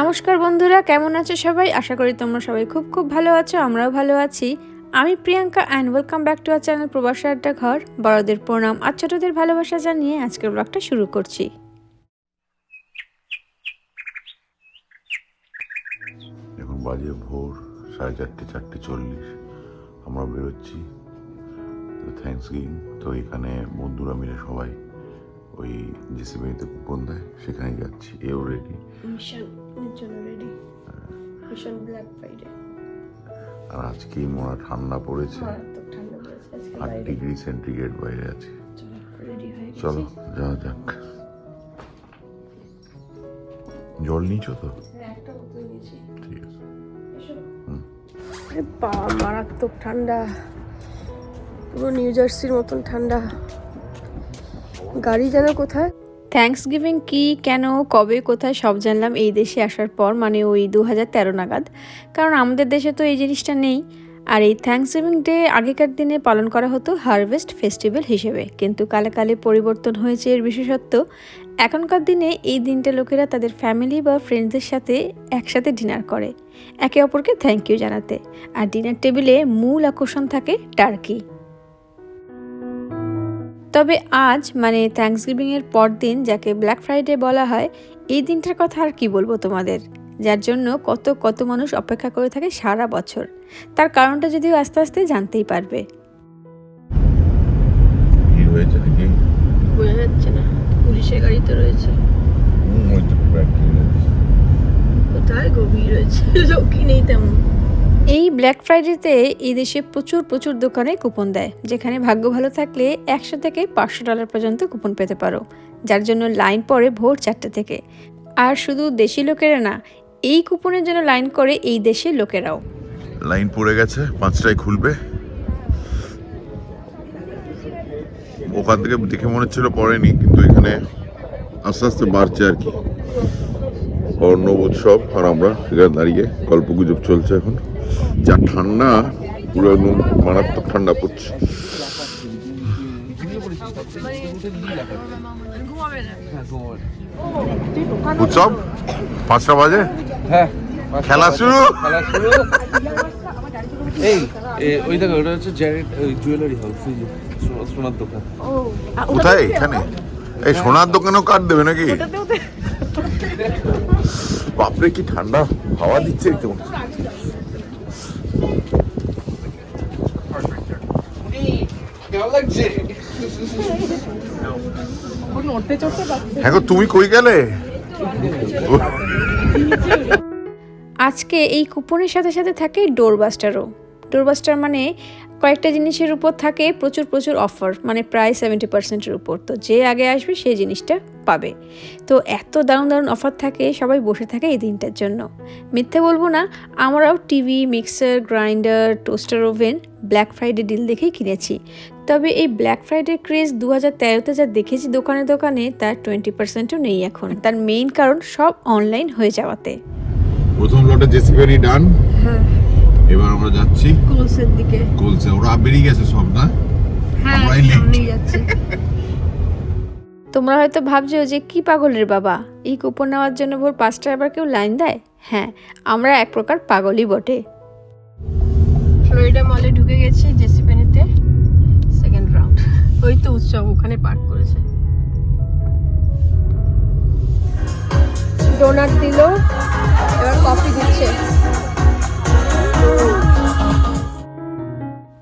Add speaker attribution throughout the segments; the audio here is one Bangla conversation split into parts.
Speaker 1: নমস্কার বন্ধুরা, কেমন আছো সবাই? আশা করি তোমরা সবাই খুব খুব ভালো আছো, আমরাও ভালো আছি। আমি Priyanka and welcome back to our channel Probashi Adda Ghar, বড়দের প্রণাম আর ছোটদের ভালোবাসা জানিয়ে আজকের ব্লগটা শুরু করছি।
Speaker 2: এখন বাজে ভোর, সাড়ে চারটে চারটে চল্লিশ। আমরা বেরোচ্ছি। থ্যাংকস গিভিং তো এখানে বন্ধুরা মিলে সবাই ওই জেসিবিতে কুপন দেয় সেখানে যাচ্ছি। এও রেডি
Speaker 1: মিশনের জন্য রেডি মিশন ব্ল্যাক ফ্রাইডে
Speaker 2: আর আজকেই মনে ঠান্ডা পড়েছে।
Speaker 1: আজকে
Speaker 2: আট ডিগ্রি সেন্টিগ্রেড বাইরে আছে। চলো যাওয়া যাক। জল নিচ্ছ তো?
Speaker 1: একটা
Speaker 2: ঠিক আছে।
Speaker 1: বাবা মারাত্মক ঠান্ডা। পুরো নিউ জার্সির মতন ঠান্ডা। গাড়ি যেন কোথায়? থ্যাঙ্কস গিভিং কী, কেন, কবে, কোথায়, সব জানলাম এই দেশে আসার পর মানে ওই দু হাজার তেরো নাগাদ। কারণ আমাদের দেশে তো এই জিনিসটা নেই। আর এই থ্যাঙ্কস গিভিং ডে আগেকার দিনে পালন করা হতো হারভেস্ট ফেস্টিভ্যাল হিসেবে। কিন্তু কালে কালে পরিবর্তন হয়েছে এর বিশেষত্ব। এখনকার দিনে এই দিনটা লোকেরা তাদের ফ্যামিলি বা ফ্রেন্ডসদের সাথে একসাথে ডিনার করে। একে অপরকে থ্যাংক ইউ জানাতে। আর ডিনার টেবিলে মূল আকর্ষণ থাকে টার্কি তবে আজ মানে থ্যাঙ্কসগিভিংয়ের পর দিন যাকে ব্ল্যাক ফ্রাইডে বলা হয় এই দিনটার কথা আর কি বলব তোমাদের? যার জন্য কত কত মানুষ অপেক্ষা করে থাকে সারা বছর। তার কারণটা যদিও আস্তে আস্তে জানতেই পারবে। বোঝা যাচ্ছে না। পুলিশের গাড়ি তো রয়েছে। কোথায়? গভীর রয়েছে। লোকই নেই তেমন। এই ব্ল্যাক ফ্রাইডেতে এই দেশে প্রচুর প্রচুর দোকানে কুপন দেয়, যেখানে ভাগ্য ভালো থাকলে একশো থেকে পাঁচশো ডলার পর্যন্ত কুপন পেতে পারো, যার জন্য লাইন পড়ে ভোর চারটে থেকে। আর শুধু দেশি লোকেরা না, এই কুপনের জন্য লাইন করে এই দেশের লোকেরাও।
Speaker 2: লাইন পড়ে গেছে, পাঁচটায় খুলবে। ওখান থেকে দেখে মনে হচ্ছিল পড়েনি, কিন্তু এখানে আস্তে আস্তে বাড়ছে আর কি। অর্ণব উৎসব, আর আমরা এখানে দাঁড়িয়ে গল্পগুজব চলছে এখন। যা ঠান্ডা পুরো একদম মারাত্মক ঠান্ডা পড়ছে। উৎসব? পাঁচটা বাজে?
Speaker 3: হ্যাঁ
Speaker 2: খেলা শুরু?
Speaker 3: এই ওই দেখো ওটা হচ্ছে জ্যারেড জুয়েলারি হাউস সোনার দোকান।
Speaker 2: কোথায়? এখানে? এই সোনার দোকানেও কাট দেবে নাকি? বাপরে কি ঠান্ডা হাওয়া দিচ্ছে। একটু
Speaker 3: লাগছে।
Speaker 2: হ্যাঁ তুমি কই গেলে?
Speaker 1: আজকে এই কুপনের সাথে সাথে থাকে ডোরবাস্টারও। ডোরবাস্টার মানে কয়েকটা জিনিসের উপর থাকে প্রচুর প্রচুর অফার মানে প্রায় সেভেন্টি পার্সেন্টের উপর। তো যে আগে আসবে সে জিনিসটা পাবে। তো এত দারুণ দারুণ অফার থাকে সবাই বসে থাকে এই দিনটার জন্য। মিথ্যে বলব না আমরাও TV mixer grinder toaster oven black Friday deal দেখেই কিনেছি। তবে এই ব্ল্যাক ফ্রাইডে ক্রেজ দু হাজার তেরোতে যা দেখেছি দোকানে দোকানে তার টোয়েন্টি পার্সেন্টও নেই এখন। তার মেইন কারণ সব অনলাইন হয়ে যাওয়াতে।
Speaker 2: প্রথম লটে জেসিপেরি ডান
Speaker 1: হ্যাঁ।
Speaker 2: এবার আমরা যাচ্ছি
Speaker 1: কোলসের দিকে।
Speaker 2: গোলসে ওরা বেরিয়ে গেছে সব না?
Speaker 1: হ্যাঁ
Speaker 2: আমরাই।
Speaker 1: সামনেই যাচ্ছি। তোমরা হয়তো ভাবছ যে কি পাগলের বাবা? এই কুপন নেওয়ার জন্য ভোর পাঁচটা আবার কেউ লাইন দেয়? হ্যাঁ আমরা এক প্রকার পাগলই বটে। ফ্লোরিডা মলে ঢুকে গেছি রাউন্ড ওই তো উৎসব ওখানে পার্ক করেছে। ডোনাট দিল এবার কফি দিচ্ছে।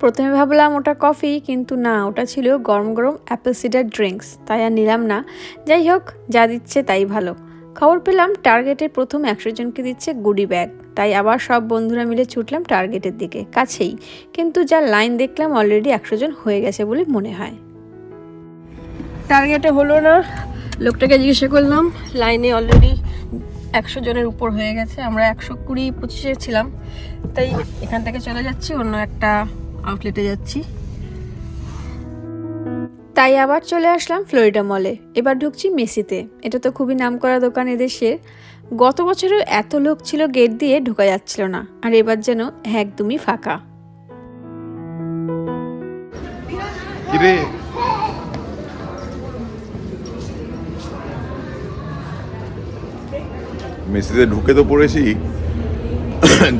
Speaker 1: প্রথমে ভাবলাম ওটা কফি কিন্তু না ওটা ছিল গরম গরম অ্যাপেল সিডার ড্রিঙ্কস তাই আর নিলাম না। যাই হোক যা দিচ্ছে তাই ভালো। খবর পেলাম টার্গেটের প্রথম একশো জনকে দিচ্ছে গুডি ব্যাগ তাই আবার সব বন্ধুরা মিলে ছুটলাম টার্গেটের দিকে কাছেই। কিন্তু যা লাইন দেখলাম অলরেডি একশো জন হয়ে গেছে বলে মনে হয়। টার্গেটে হলো না। লোকটাকে জিজ্ঞাসা করলাম, লাইনে অলরেডি একশো জনের উপর হয়ে গেছে, আমরা একশো কুড়ি পঁচিশে ছিলাম। তাই এখান থেকে চলে যাচ্ছি, অন্য একটা আউটলেটে যাচ্ছি। তাই আবার চলে আসলাম ফ্লোরিডা মলে এবার ঢুকছি মেসিতে। এটা তো খুবই নামকরা দোকান এদেশের। গত বছরও এত লোক ছিল গেট দিয়ে ঢোকা যাচ্ছিল না, আর এবার যেন একদমই ফাঁকা।
Speaker 2: মেসিতে ঢুকে তো পড়েছি।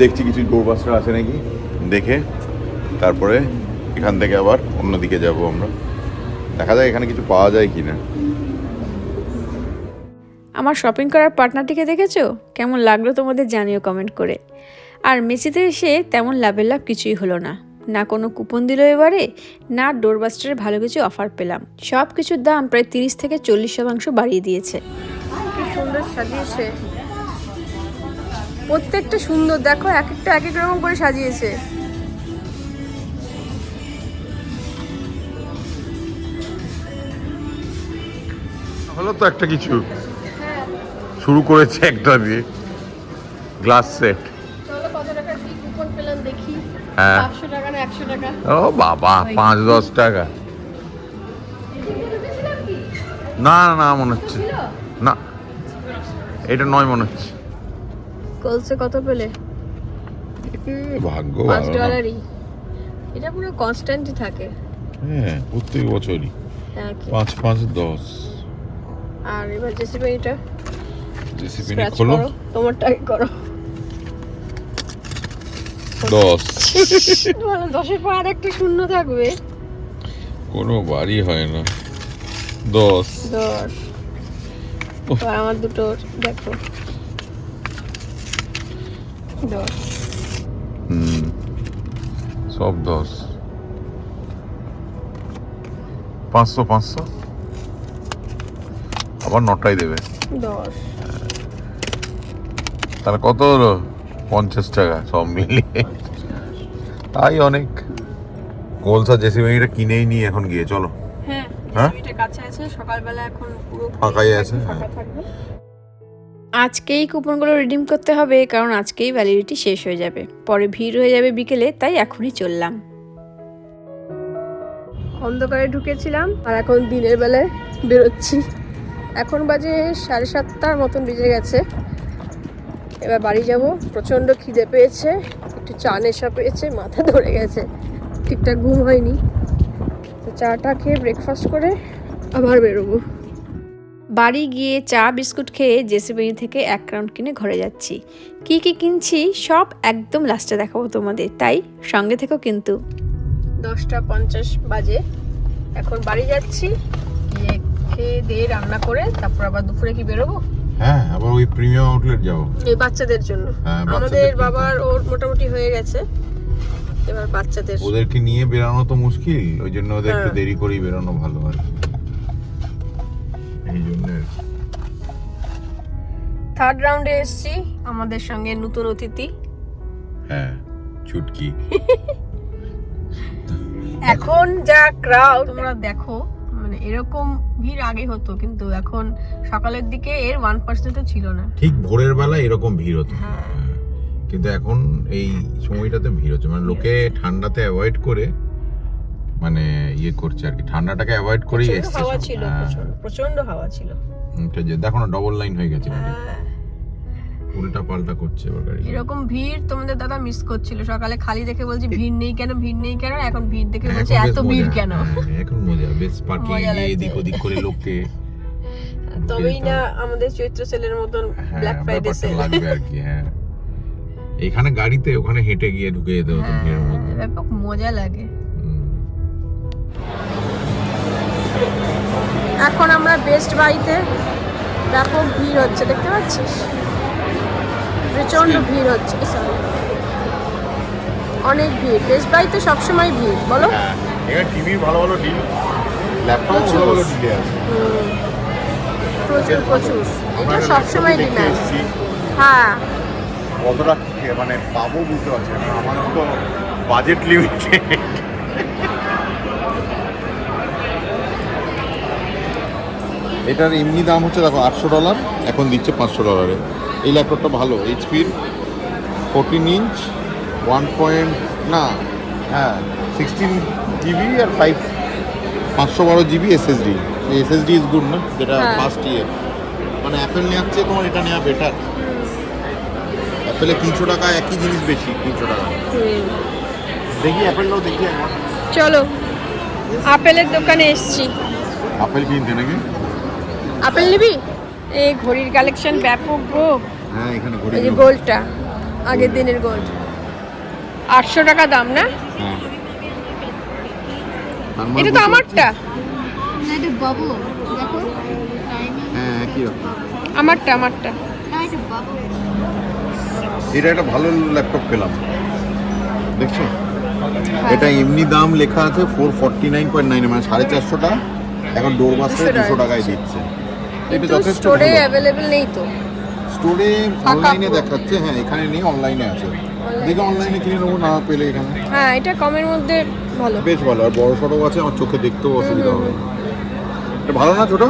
Speaker 2: দেখছি কিছু ডোরবাস্টার আছে নাকি? দেখে তারপরে এখান থেকে আবার অন্যদিকে যাব আমরা। দেখা যায় এখানে কিছু পাওয়া যায় কি না
Speaker 3: আমার শপিং করার পার্টনারটিকে দেখেছ? কেমন লাগল তোমাদের জানিও কমেন্ট করে। আর মেসিতে এসে তেমন লাভের লাভ কিছুই হলো না। না কোনো কুপন দিল এবারে না ডোরবাস্টারের ভালো কিছু অফার পেলাম। সব কিছুর দাম প্রায় তিরিশ থেকে চল্লিশ শতাংশ বাড়িয়ে দিয়েছে। কি সুন্দর সাজিয়েছে। প্রত্যেকটা সুন্দর দেখো এক একটা এক এক রকম করে সাজিয়েছে।
Speaker 2: হলো তো একটা কিছু। শুরু করেছে একটা দিয়ে। Glass set.
Speaker 3: চলো কত টাকার কি কুপন পেলাম দেখি?
Speaker 2: হ্যাঁ।
Speaker 3: পাঁচশো টাকা একশো টাকা?
Speaker 2: ও বাবা পাঁচ দশ টাকা। না না না মনে হচ্ছে। না এটা নয় মনে হচ্ছে।
Speaker 3: কলসে কত পেলে?
Speaker 2: ভাগ্য
Speaker 3: পাঁচ। ডলারই এটা পুরো কনস্ট্যান্টই থাকে।
Speaker 2: হ্যাঁ প্রত্যেক বছরই।
Speaker 3: হ্যাঁ।
Speaker 2: পাঁচ পাঁচ দশ।
Speaker 3: আর এবার জেসিপি এটা
Speaker 2: জেসিপি খোলো।
Speaker 3: করো তোমারটাই করো।
Speaker 2: দশ।
Speaker 3: দশের পর আর একটা শূন্য থাকবে।
Speaker 2: কোনো বাড়ি হয় না। দশ।
Speaker 3: দশ। আমার দুটো দেখো। দশ।
Speaker 2: হুম সব দশ। পাঁচশো পাঁচশো? আবার নটাই দেবে।
Speaker 3: দশ।
Speaker 2: তাহলে কত হলো? পঞ্চাশ টাকা সব মিলিয়ে। তাই অনেক। গোলসা জেসিমিটা কিনেই নি এখন গিয়ে চলো।
Speaker 3: হ্যাঁ
Speaker 2: হ্যাঁ?
Speaker 3: কাছে আছে সকালবেলা এখন পুরো
Speaker 2: ফাঁকাই আছে, হ্যাঁ।
Speaker 3: আজকেই কুপনগুলো রিডিম করতে হবে, কারণ আজকেই ভ্যালিডিটি শেষ হয়ে যাবে। পরে ভিড় হয়ে যাবে বিকেলে, তাই এখনই চললাম। অন্ধকারে ঢুকেছিলাম, আর এখন দিনের বেলায় বেরোচ্ছি। এখন বাজে সাড়ে সাতটার মতন বেজে গেছে। এবার বাড়ি যাব। প্রচণ্ড খিদে পেয়েছে, একটু চা নেশা পেয়েছে, মাথা ধরে গেছে। ঠিকঠাক ঘুম হয়নি। তো চাটা খেয়ে ব্রেকফাস্ট করে আবার বেরোবো। বাড়ি গিয়ে চা বিস্কুট খেয়ে জেসিবেনি থেকে এক রাউন্ড কিনে ঘরে যাচ্ছি। কি কি কিনছি সব একদম লাস্টে দেখাবো তোমাদের তাই সঙ্গে থেকো কিন্তু। দশটা পঞ্চাশ বাজে। এখন বাড়ি যাচ্ছি গিয়ে খেয়ে দিয়ে রান্না করে তারপর আবার দুপুরে কি বেরোবো?
Speaker 2: হ্যাঁ আবার ওই প্রিমিয়াম আউটলেট যাব।
Speaker 3: এই বাচ্চাদের জন্য।
Speaker 2: হ্যাঁ,
Speaker 3: আমাদের বাবার ওর মোটামুটি হয়ে গেছে। এবার বাচ্চাদের।
Speaker 2: ওদেরকে নিয়ে বেরানো তো মুশকিল ওই জন্য ওদের একটু
Speaker 3: হ্যাঁ।
Speaker 2: দেরি করেই বেরানো ভালো হয়। এই জন্য
Speaker 3: থার্ড রাউন্ডে এসেছি আমাদের সঙ্গে নতুন অতিথি।
Speaker 2: হ্যাঁ চুটকি।
Speaker 3: এখন যা ক্রাউড তোমরা দেখো মানে এরকম ভিড় আগে হতো কিন্তু এখন সকালের দিকে এর ওয়ান পার্সেন্টও ছিল না।
Speaker 2: ঠিক ভোরের বেলা এরকম ভিড় হতো।
Speaker 3: হ্যাঁ।
Speaker 2: হ্যাঁ। কিন্তু এখন এই সময়টাতে ভিড় হচ্ছে। মানে লোকে ঠান্ডাতে অ্যাভয়েড করে মানে ইয়ে করছে আর কি। ঠান্ডাটাকে অ্যাভয়েড করেই এসছে
Speaker 3: হাওয়া ছিল
Speaker 2: হ্যাঁ।
Speaker 3: প্রচণ্ড- প্রচণ্ড হাওয়া ছিল।
Speaker 2: এটা যে দেখো না ডবল লাইন হয়ে গেছে মানে।
Speaker 3: হ্যাঁ,
Speaker 2: উল্টা পাল্টা করছে এবার গাড়ি
Speaker 3: এরকম ভিড় তোমাদের দাদা মিস করছিল। সকালে খালি দেখে বলছি ভিড় নেই কেন ভিড় নেই কেন? এখন ভিড় দেখে বলছে এত ভিড় কেন?
Speaker 2: হ্যাঁ, এখন মজা। বেশ পার্কিং। এদিক ওদিক করে লোককে।
Speaker 3: তবেই না আমাদের চৈত্র সেলের মতন
Speaker 2: হ্যাঁ,
Speaker 3: ব্ল্যাক ফ্রাইডে সেল
Speaker 2: লাগবে আর কি হ্যাঁ। এখানে গাড়িতে ওখানে হেঁটে গিয়ে ঢুকে যেতে হতো ভিড়ের মধ্যে।
Speaker 3: ব্যাপক মজা লাগে। এখন আমরা বেস্ট বাইতে ব্যাপক ভিড় হচ্ছে দেখতে পাচ্ছিস? প্রচণ্ড ভিড় হচ্ছে। অনেক ভিড় বেস্ট বাইতে সবসময় ভিড় বলো।
Speaker 2: হ্যাঁ এখানে টিভির ভালো ভালো ডিল ল্যাপটপ। ভালো ভালো ডিলে আছে।
Speaker 3: প্রচুর প্রচুর।
Speaker 2: আমরা
Speaker 3: এটা সবসময় ডিমান্ড হ্যাঁ।
Speaker 2: কতটা মানে পাবো বুঝতে পারছি আমার তো বাজেট লিমিটেড এটার এমনি দাম হচ্ছে দেখো আটশো ডলার এখন দিচ্ছে পাঁচশো ডলারে। এই ল্যাপটপটা ভালো এইচপির ফোরটিন ইঞ্চ ওয়ান পয়েন্ট না হ্যাঁ সিক্সটিন জিবি আর ফাইভ পাঁচশো বারো GB SSD SSD is good না? যেটা
Speaker 3: হ্যাঁ।
Speaker 2: ফার্স্ট ইয়ে মানে অ্যাপেল নেওয়ার চেয়ে তোমার এটা নেওয়া বেটার অ্যাপেলে তিনশো টাকা একই জিনিস বেশি তিনশো টাকা। দেখি অ্যাপেলটাও দেখি
Speaker 3: চলো আপেলের দোকানে এসছি।
Speaker 2: আপেল কিনতে নাকি?
Speaker 3: আপেল নিবি? এই ঘড়ির কালেকশন ব্যাপক গো।
Speaker 2: হ্যাঁ এখানে ঘড়ি
Speaker 3: এই গোল্ডটা আগের দিনের গোল্ড আটশো টাকা দাম না?
Speaker 2: হ্যাঁ।
Speaker 3: এটা তো আমারটা।
Speaker 4: না এটা বাবু দেখো।
Speaker 2: হ্যাঁ
Speaker 3: আমারটা আমারটা।
Speaker 4: না এটা বাবু
Speaker 2: এটা একটা ভালো ল্যাপটপ পেলাম। দেখছ? এটা এমনি দাম লেখা আছে four forty nine point nine মানে সাড়ে চারশোটা এখন ডোর
Speaker 3: দুশো
Speaker 2: দুশো টাকায় দিচ্ছে। এটা যথেষ্ট
Speaker 3: স্টোরে অ্যাভেলেবেল নেই তো।
Speaker 2: স্টোরে অনলাইনে দেখাচ্ছে হ্যাঁ এখানে নেই অনলাইনে আছে। দেখে অনলাইনে কিনে নেব না পেলে এখানে।
Speaker 3: হ্যাঁ এটা কমের মধ্যে ভালো।
Speaker 2: বেশ ভালো আর বড় সড়ো আছে আমার চোখে দেখতেও অসুবিধা হবে। এটা ভালো না ছোট?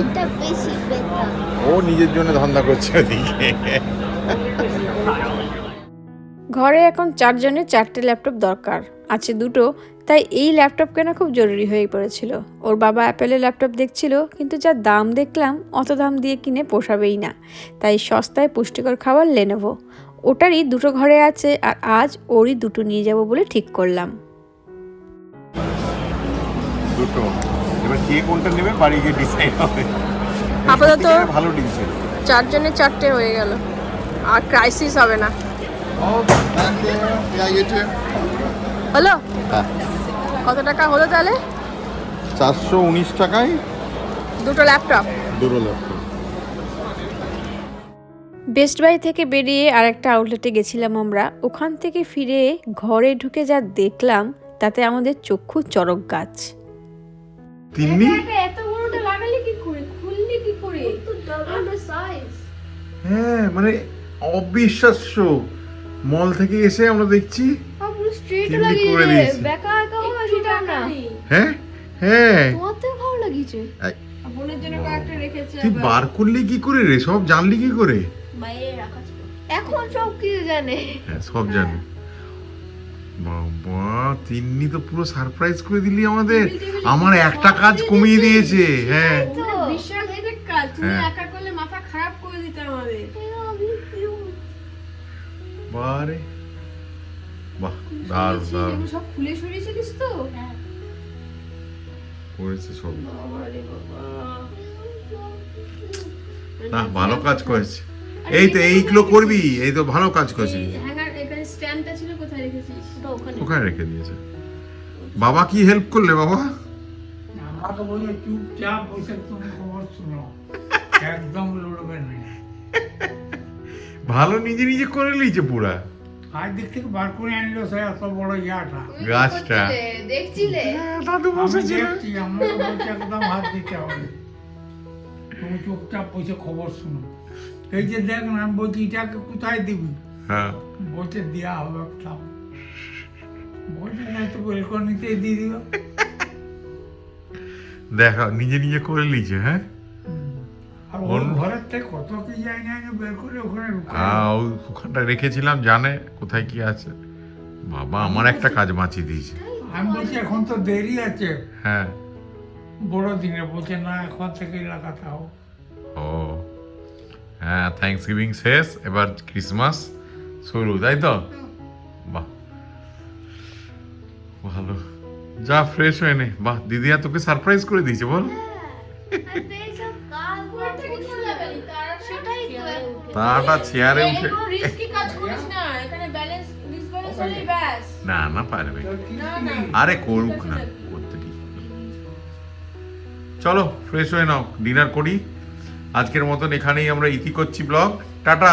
Speaker 4: এটা বেশি বেটার
Speaker 2: ও নিজের জন্য ধান্দা করছে ওদিকে।
Speaker 3: ঘরে এখন চারজনের চারটে ল্যাপটপ দরকার। আছে দুটো। তাই এই ল্যাপটপ কেনা খুব জরুরি হয়ে পড়েছিল। ওর বাবা অ্যাপেলের ল্যাপটপ দেখছিল কিন্তু যা দাম দেখলাম অত দাম দিয়ে কিনে পোষাবেই না। তাই সস্তায় পুষ্টিকর খাবার লেনেভো ওটারই দুটো ঘরে আছে আর আজ ওরই দুটো নিয়ে যাব বলে ঠিক করলাম।
Speaker 2: দুটো। এবার কে কোনটা নেবে বাড়ি গিয়ে ডিসাইড হবে।
Speaker 3: আপাতত-
Speaker 2: ভালো ডিসিশন
Speaker 3: চারটে হয়ে গেল। আর ক্রাইসিস হবে না।
Speaker 2: ও
Speaker 3: কত টাকা হলো তাহলে?
Speaker 2: চারশো উনিশ টাকায়
Speaker 3: দুটো ল্যাপটপ
Speaker 2: দুটো ল্যাপটপ
Speaker 3: বেস্ট বাই থেকে বেরিয়ে আর একটা আউটলেটে গেছিলাম আমরা। ওখান থেকে ফিরে ঘরে ঢুকে যা দেখলাম তাতে আমাদের চক্ষু চরক গাছ।
Speaker 2: তিন্নি?
Speaker 4: এত বড়টা লাগালে কি করে? খুললি কি করে? তো ডাবল দ্য সাইজ
Speaker 2: হ্যাঁ মানে অবিশ্বাস্য। মল থেকে এসে আমরা দেখছি
Speaker 4: পুরো স্ট্রেট লাগিয়ে
Speaker 2: করে
Speaker 4: দে
Speaker 2: দিয়েছে।
Speaker 4: বেকা একা সেটা না
Speaker 2: হ্যাঁ? হ্যাঁ।
Speaker 4: তোমার তো ভালো লাগিয়েছে
Speaker 3: বোনের জন্য কয়েকটা রেখেছে
Speaker 2: তুই বার করলি কি করে রে? সব জানলি কি করে?
Speaker 4: বাইরে রাখা এখন সব কিছু জানে?
Speaker 2: হ্যাঁ সব জানি। বাবা তিন্নি তো পুরো সারপ্রাইজ করে দিলি আমাদের। আমার একটা কাজ কমিয়ে দিয়েছে। হ্যাঁ।
Speaker 3: বিশাল হেডেক কাজ
Speaker 2: তুমি হ্যাঁ।
Speaker 3: একা করলে মাথা খারাপ করে দিতে আমাদের।
Speaker 2: বারে বাহ দারুণ দারুণ।
Speaker 3: সব খুলে সরিয়েছিলিস তো?
Speaker 2: করেছে সব। না ভালো কাজ করেছে। এই তো এইগুলো করবি? এই তো ভালো কাজ করেছিস
Speaker 3: হ্যাঙ্গার এখানে স্ট্যান্ডটা ছিল কোথায়
Speaker 4: ওখানে।
Speaker 2: ওখানে রেখে দিয়েছে। বাবা কি হেল্প করলে বাবা?
Speaker 5: চুপচাপ বসে খবর শুনো। একদম লড়বে না।
Speaker 2: ভালো নিজে নিজে করে নিয়েছে পুরা।
Speaker 5: দিক থেকে বার করে আনলো সে এত বড় ইয়াটা।
Speaker 2: গাছটা
Speaker 4: দেখছিলে।
Speaker 2: হ্যাঁ, দাদু বসেছিল।
Speaker 5: দেখছি আমাকে বলছে একদম হাত দিতে হবে। তুমি চুপচাপ বসে খবর শুনো। এই যে দেখ না আমি বলছি এটাকে কোথায় দিবি?
Speaker 2: হ্যাঁ।
Speaker 5: বলছে দেওয়া হবে তাও বলছে না তো বেলকনিতে দিয়ে দিও
Speaker 2: দেখা নিজে নিজে করে নিয়েছে হ্যাঁ?
Speaker 5: কত কি যায় আমি বের করে ওখানে লুকাই
Speaker 2: আহ, ওই ওখানটা রেখেছিলাম জানে কোথায় কি আছে। বাবা আমার একটা কাজ বাঁচিয়ে দিয়েছে।
Speaker 5: আমি বলছি এখন তো দেরি আছে।
Speaker 2: হ্যাঁ।
Speaker 5: বড় দিনে বলছে না এখন থেকে লাগাতে হবে।
Speaker 2: ও হ্যাঁ থ্যাংকস গিভিং শেষ এবার ক্রিসমাস শুরু তাই তো? বাহ। ভালো। যা ফ্রেশ হয়ে নে বাহ দিদিয়া তোকে সারপ্রাইজ করে দিয়েছে বল
Speaker 4: সেটাই তো
Speaker 2: তাটা চেয়ারে উঠে
Speaker 3: না
Speaker 2: না না পারবে। আরে করুক না করতে চলো ফ্রেশ হয়ে নাও ডিনার করি। আজকের মতন এখানেই আমরা ইতি করছি ব্লগ টাটা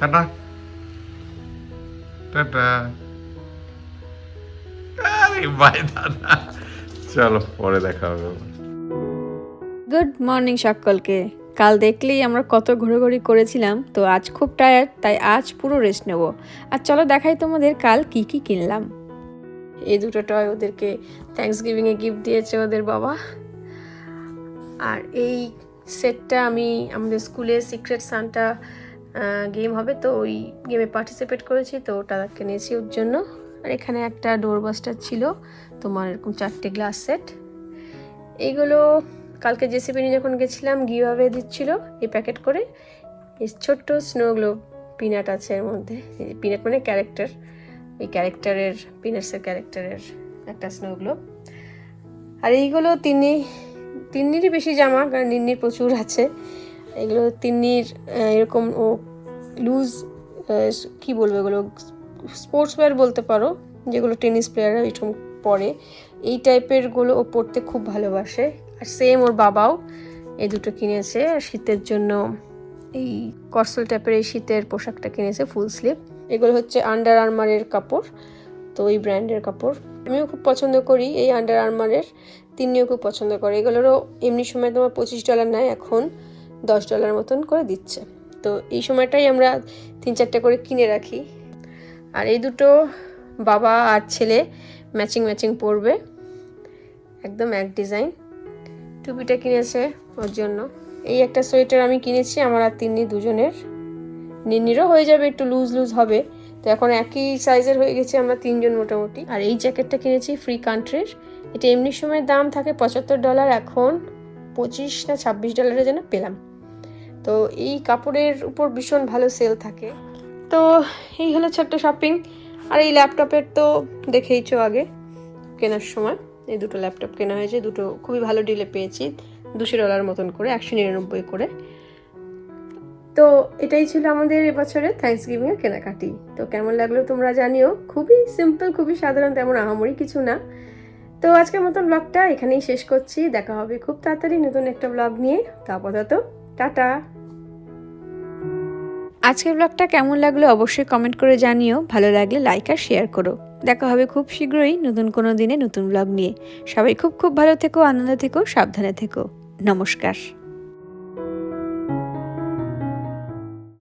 Speaker 2: টাটা। টাটা। আরে বাই দাদা। চলো পরে দেখা হবে।
Speaker 3: গুড মর্নিং সকলকে। কাল দেখলেই আমরা কত ঘোরাঘুরি করেছিলাম, তো আজ খুব টায়ার্ড তাই আজ পুরো রেস্ট নেব। আর চলো দেখাই তোমাদের কাল কি কি কিনলাম। এই দুটো টয় ওদেরকে থ্যাঙ্কস গিভিংয়ে গিফট দিয়েছে ওদের বাবা। আর এই সেটটা আমি আমাদের স্কুলে সিক্রেট সানটা গেম হবে, তো ওই গেমে পার্টিসিপেট করেছি, তো ওটা কিনেছি ওর জন্য। আর এখানে একটা ডোর বাস্টার ছিল, তোমার এরকম চারটে গ্লাস সেট এইগুলো কালকে জেসিপি নিয়ে যখন গেছিলাম গিভাবে দিচ্ছিল এই প্যাকেট করে। এই ছোট্ট স্নো গ্লোব পিনাট আছে এর মধ্যে। পিনাট মানে ক্যারেক্টার এই ক্যারেক্টারের পিনাটসের ক্যারেক্টারের একটা স্নো গ্লোব আর এইগুলো তিনি তিন্নিরই বেশি জামা, কারণ নিন্নির প্রচুর আছে। এগুলো তিন্নির এরকম ও লুজ কি বলব এগুলো? স্পোর্টস ওয়্যার বলতে পারো, যেগুলো টেনিস প্লেয়াররা এরকম পরে। এই টাইপেরগুলো ও পরতে খুব ভালোবাসে। সেম ওর বাবাও এই দুটো কিনেছে। আর শীতের জন্য এই কর্সল টাইপের এই শীতের পোশাকটা কিনেছে ফুল স্লিভ এগুলো হচ্ছে আন্ডার আর্মারের কাপড়, তো এই ব্র্যান্ডের কাপড়। আমিও খুব পছন্দ করি, এই আন্ডার আর্মারের তিনিও খুব পছন্দ করে। এগুলোরও এমনি সময় তোমার পঁচিশ ডলার নেয়, এখন দশ ডলার মতন করে দিচ্ছে। তো এই সময়টাই আমরা তিন চারটে করে কিনে রাখি। আর এই দুটো বাবা আর ছেলে ম্যাচিং ম্যাচিং পরবে। একদম এক ডিজাইন টুপিটা কিনেছে ওর জন্য। এই একটা সোয়েটার আমি কিনেছি, আমার আর তিন্নি দুজনের। নিন্নিরও হয়ে যাবে, একটু লুজ লুজ হবে। তো এখন একই সাইজের হয়ে গেছে আমরা তিনজন মোটামুটি। আর এই জ্যাকেটটা কিনেছি ফ্রি কান্ট্রির এটা এমনি সময় দাম থাকে পঁচাত্তর ডলার এখন পঁচিশ না ছাব্বিশ ডলারের জন্য পেলাম। তো এই কাপড়ের উপর ভীষণ ভালো সেল থাকে। তো এই হলো ছোট্ট শপিং আর এই ল্যাপটপের তো দেখেইছো আগে, কেনার সময়। এই দুটো ল্যাপটপ কেনা হয়েছে, দুটো খুবই ভালো ডিলে পেয়েছি, দুশো ডলার মতন করে, একশো নিরানব্বই করে। তো এটাই ছিল আমাদের এবছরে থ্যাংকস গিভিংয়ের কেনাকাটি। তো কেমন লাগল তোমরা জানিও। খুবই সিম্পল খুবই সাধারণ, তেমন আহামরি কিছু না। তো আজকের মতন ব্লগটা এখানেই শেষ করছি। দেখা হবে খুব তাড়াতাড়ি নতুন একটা ব্লগ নিয়ে। তো আপাতত, টাটা। আজকের ব্লগটা কেমন লাগল অবশ্যই কমেন্ট করে জানিও। ভালো লাগলে লাইক আর শেয়ার করো। দেখা হবে খুব শীঘ্রই নতুন কোনো দিনে নতুন ব্লগ নিয়ে। সবাই খুব খুব ভালো থেকো, আনন্দ থেকো, সাবধানে থেকো। নমস্কার।